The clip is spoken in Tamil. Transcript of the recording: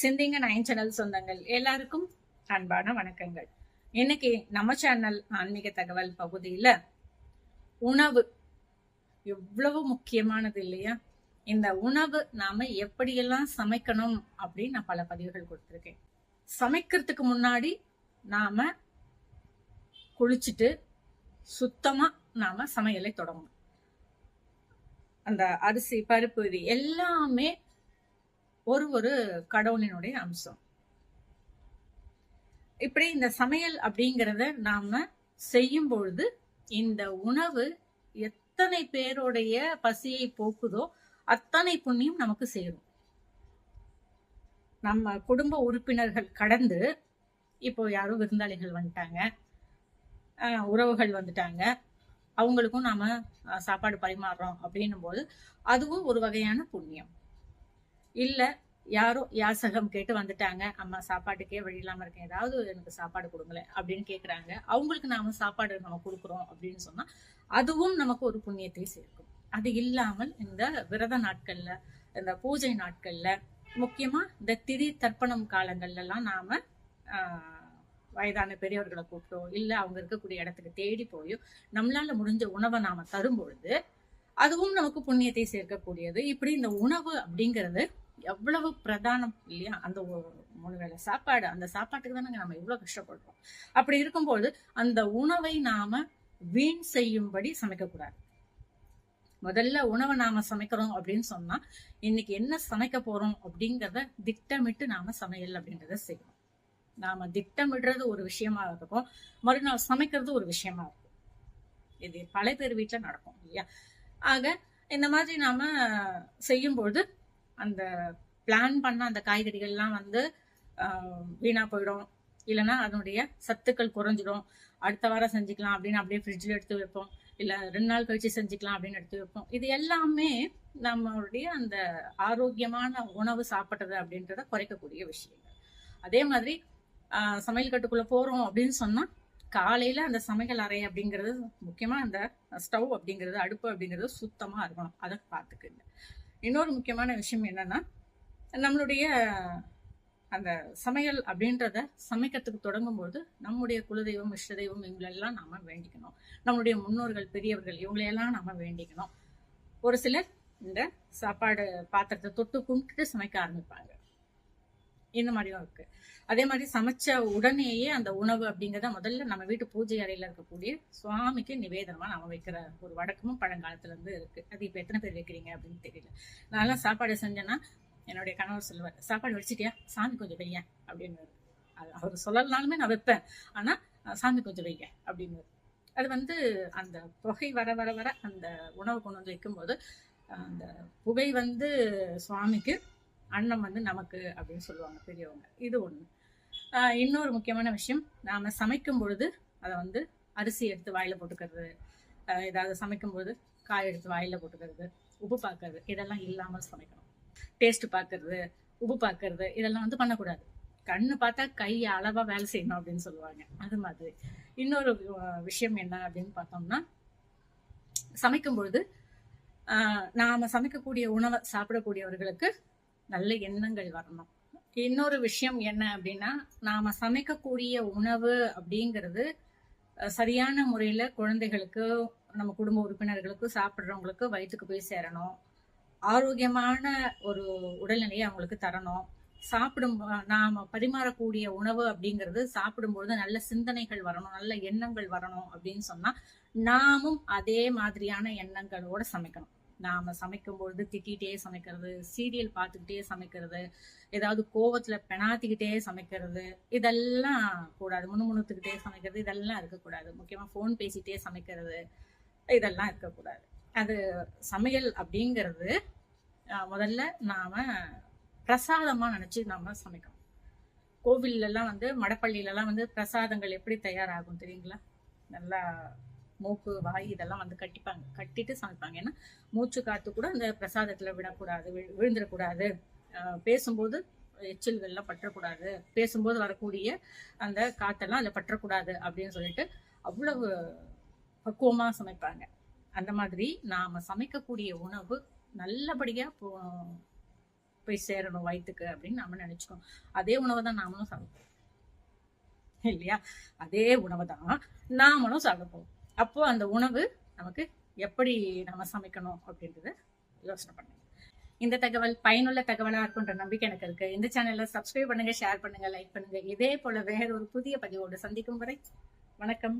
சிந்திங்க நைன் சேனல் சொந்தங்கள் எல்லாருக்கும் அன்பான வணக்கங்கள். இன்னைக்கு நம்ம சேனல் ஆன்மீக தகவல் பகுதியில உணவு எவ்வளவு முக்கியமானது இல்லையா? இந்த உணவு நாம எப்படியெல்லாம் சமைக்கணும் அப்படின்னு நான் பல பதிவுகள் கொடுத்துருக்கேன். சமைக்கிறதுக்கு முன்னாடி நாம குளிச்சுட்டு சுத்தமா நாம சமையலை தொடங்கணும். அந்த அரிசி பருப்பு இது எல்லாமே ஒரு ஒரு கடவுளினுடைய அம்சம். இப்படி இந்த சமையல் அப்படிங்கிறத நாம செய்யும் பொழுது இந்த உணவு எத்தனை பேருடைய பசியை போக்குதோ அத்தனை புண்ணியம் நமக்கு சேரும். நம்ம குடும்ப உறுப்பினர்கள் கடந்து இப்போ யாரோ விருந்தாளிகள் வந்துட்டாங்க ஆஹ் உறவுகள் வந்துட்டாங்க அவங்களுக்கும் நாம சாப்பாடு பரிமாறுறோம் அப்படின்னும் போது அதுவும் ஒரு வகையான புண்ணியம். இல்ல யாரோ யாசகம் கேட்டு வந்துட்டாங்க அம்மா சாப்பாட்டுக்கே வழி இல்லாம இருக்கேன் ஏதாவது எனக்கு சாப்பாடு கொடுங்களேன் அப்படின்னு கேக்குறாங்க. அவங்களுக்கு நாம சாப்பாடு நம்ம கொடுக்குறோம் அப்படின்னு சொன்னா அதுவும் நமக்கு ஒரு புண்ணியத்தை சேர்க்கும். அது இல்லாமல் இந்த விரத நாட்கள்ல இந்த பூஜை நாட்கள்ல முக்கியமா இந்த திதி தர்ப்பணம் காலங்கள்லாம் நாம வயதான பெரியவர்களை கூப்பிட்டோ இல்ல அவங்க இருக்கக்கூடிய இடத்துக்கு தேடி போயோ நம்மளால முடிஞ்ச உணவை நாம தரும் பொழுது அதுவும் நமக்கு புண்ணியத்தை சேர்க்கக்கூடியது. இப்படி இந்த உணவு அப்படிங்கிறது எவ்வளவு பிரதானம் இல்லையா? அந்த மூணு வேளை சாப்பாடு அந்த சாப்பாட்டுக்கு தானே நம்ம எவ்வளவு கஷ்டப்படுறோம். அப்படி இருக்கும்போது அந்த உணவை நாம வீண் செய்யும்படி சமைக்கக்கூடாது. முதல்ல உணவை நாம சமைக்கிறோம் அப்படின்னு சொன்னா இன்னைக்கு என்ன சமைக்க போறோம் அப்படிங்கிறத திட்டமிட்டு நாம சமையல் அப்படின்றத செய்யணும். நாம திட்டமிடுறது ஒரு விஷயமா இருக்கும் மறுநாள் சமைக்கிறது ஒரு விஷயமா இருக்கும் இது பல பேர் வீட்டுல நடக்கும் இல்லையா? ஆக இந்த மாதிரி நாம செய்யும்பொழுது அந்த பிளான் பண்ண அந்த காய்கறிகள்லாம் வந்து ஆஹ், வீணா போயிடும். இல்லைன்னா அதனுடைய சத்துக்கள் குறைஞ்சிடும். அடுத்த வாரம் செஞ்சுக்கலாம் அப்படின்னு அப்படியே ஃப்ரிட்ஜில் எடுத்து வைப்போம். இல்லை ரெண்டு நாள் கழிச்சு செஞ்சுக்கலாம் அப்படின்னு எடுத்து வைப்போம். இது எல்லாமே நம்மளுடைய அந்த ஆரோக்கியமான உணவு சாப்பிட்றது அப்படின்றத குறைக்கக்கூடிய விஷயங்கள். அதே மாதிரி ஆஹ், சமையல் கட்டுக்குள்ள போறோம் அப்படின்னு சொன்னா காலையில அந்த சமையல் அறை அப்படிங்கிறது முக்கியமா அந்த ஸ்டவ் அப்படிங்கிறது அடுப்பு அப்படிங்கிறது சுத்தமா இருக்கணும். அதை பார்த்துக்குங்க. இன்னொரு முக்கியமான விஷயம் என்னன்னா நம்மளுடைய அந்த சமையல் அப்படின்றத சமைக்கிறதுக்கு தொடங்கும்போது நம்முடைய குலதெய்வம் இஷ்டதெய்வம் இவங்களெல்லாம் நாம் வேண்டிக்கணும். நம்மளுடைய முன்னோர்கள் பெரியவர்கள் இவங்களையெல்லாம் நாம் வேண்டிக்கணும். ஒரு சிலர் இந்த சாப்பாடு பாத்திரத்தை தொட்டு கும்பிட்டுட்டு சமைக்க ஆரம்பிப்பாங்க. இந்த மாதிரியும் இருக்கு. அதே மாதிரி சமைச்ச உடனேயே அந்த உணவு அப்படிங்கிறத முதல்ல நம்ம வீட்டு பூஜை அறையில இருக்கக்கூடிய சுவாமிக்கு நிவேதனமா நம்ம வைக்கிற ஒரு வழக்கமும் பழங்காலத்துல இருந்து இருக்கு. அது இப்ப எத்தனை பேர் வைக்கிறீங்க அப்படின்னு தெரியல. நான்லாம் சாப்பாடு செஞ்சேன்னா என்னுடைய கணவர் சொல்லுவார் சாப்பாடு வடிச்சிட்டியா? சாமி கொஞ்சம் வைய அப்படின்னு அது அவர் சொல்லலனாலுமே நான் வைப்பேன். ஆனா சாமி கொஞ்சம் வைங்க அப்படின்னு அது வந்து அந்த புகை வர வர வர அந்த உணவு கொண்டு வந்து வைக்கும்போது அந்த புகை வந்து சுவாமிக்கு அன்னம் வந்து நமக்கு அப்படின்னு சொல்லுவாங்க பெரியவங்க. இது ஒண்ணு. ஆஹ் இன்னொரு முக்கியமான விஷயம் நாம சமைக்கும் பொழுது அதை வந்து அரிசி எடுத்து வாயில போட்டுக்கிறது ஏதாவது சமைக்கும் பொழுது காய் எடுத்து வாயில போட்டுக்கிறது உப்பு பார்க்கறது இதெல்லாம் இல்லாமல் சமைக்கணும். டேஸ்ட் பார்க்கறது உப்பு பார்க்கறது இதெல்லாம் வந்து பண்ணக்கூடாது. கண்ணு பார்த்தா கை அளவா வேலை செய்யணும் அப்படின்னு சொல்லுவாங்க. அது மாதிரி. இன்னொரு விஷயம் என்ன அப்படின்னு பார்த்தோம்னா சமைக்கும் பொழுது ஆஹ் நாம சமைக்கக்கூடிய உணவை சாப்பிடக்கூடியவர்களுக்கு நல்ல எண்ணங்கள் வரணும். இன்னொரு விஷயம் என்ன அப்படின்னா நாம சமைக்கக்கூடிய உணவு அப்படிங்கிறது சரியான முறையில குழந்தைகளுக்கு நம்ம குடும்ப உறுப்பினர்களுக்கு சாப்பிட்றவங்களுக்கு வயிற்றுக்கு போய் சேரணும். ஆரோக்கியமான ஒரு உடல்நிலையை அவங்களுக்கு தரணும். சாப்பிடும் நாம பரிமாறக்கூடிய உணவு அப்படிங்கிறது சாப்பிடும்பொழுது நல்ல சிந்தனைகள் வரணும் நல்ல எண்ணங்கள் வரணும் அப்படின்னு சொன்னா நாமும் அதே மாதிரியான எண்ணங்களோட சமைக்கணும். நாம சமைக்கும் பொழுது திட்டிகிட்டே சமைக்கிறது சீரியல் பார்த்துக்கிட்டே சமைக்கிறது ஏதாவது கோவத்துல பெணாத்திக்கிட்டே சமைக்கிறது இதெல்லாம் கூடாது. முணுமுணுத்துக்கிட்டே சமைக்கிறது இதெல்லாம் இருக்கக்கூடாது. முக்கியமா ஃபோன் பேசிட்டே சமைக்கிறது இதெல்லாம் இருக்கக்கூடாது. அது சமையல் அப்படிங்கிறது முதல்ல நாம பிரசாதமா நினைச்சு நாம சமைக்கணும். கோவில்லலாம் வந்து மடப்பள்ளியிலலாம் வந்து பிரசாதங்கள் எப்படி தயாராகும் தெரியுங்களா? நல்லா மூக்கு வாய் இதெல்லாம் வந்து கட்டிப்பாங்க. கட்டிட்டு சமைப்பாங்க. ஏன்னா மூச்சு காத்து கூட அந்த பிரசாதத்துல விடக்கூடாது விழு விழுந்துடக்கூடாது. ஆஹ் பேசும்போது எச்சில்கள்லாம் பற்றக்கூடாது. பேசும்போது வரக்கூடிய அந்த காத்தெல்லாம் அதில் பற்றக்கூடாது அப்படின்னு சொல்லிட்டு அவ்வளவு பக்குவமா சமைப்பாங்க. அந்த மாதிரி நாம சமைக்கக்கூடிய உணவு நல்லபடியா போ- போய் சேரணும் வயிற்றுக்கு அப்படின்னு நாம நினச்சிக்கோம் அதே உணவை தான் நாமளும் சாப்பிடுவோம். இல்லையா? அதே உணவை தான் நாமளும் சமைப்போம் அப்போ அந்த உணவு நமக்கு எப்படி நம்ம சமைக்கணும் அப்படின்றத யோசனை பண்ணுங்க. இந்த தகவல் பயனுள்ள தகவலா இருக்குன்ற நம்பிக்கை எனக்கு இருக்கு. இந்த சேனல்ல சப்ஸ்கிரைப் பண்ணுங்க ஷேர் பண்ணுங்க லைக் பண்ணுங்க. இதே போல வேற ஒரு புதிய பதிவோடு சந்திக்கும் வரை வணக்கம்.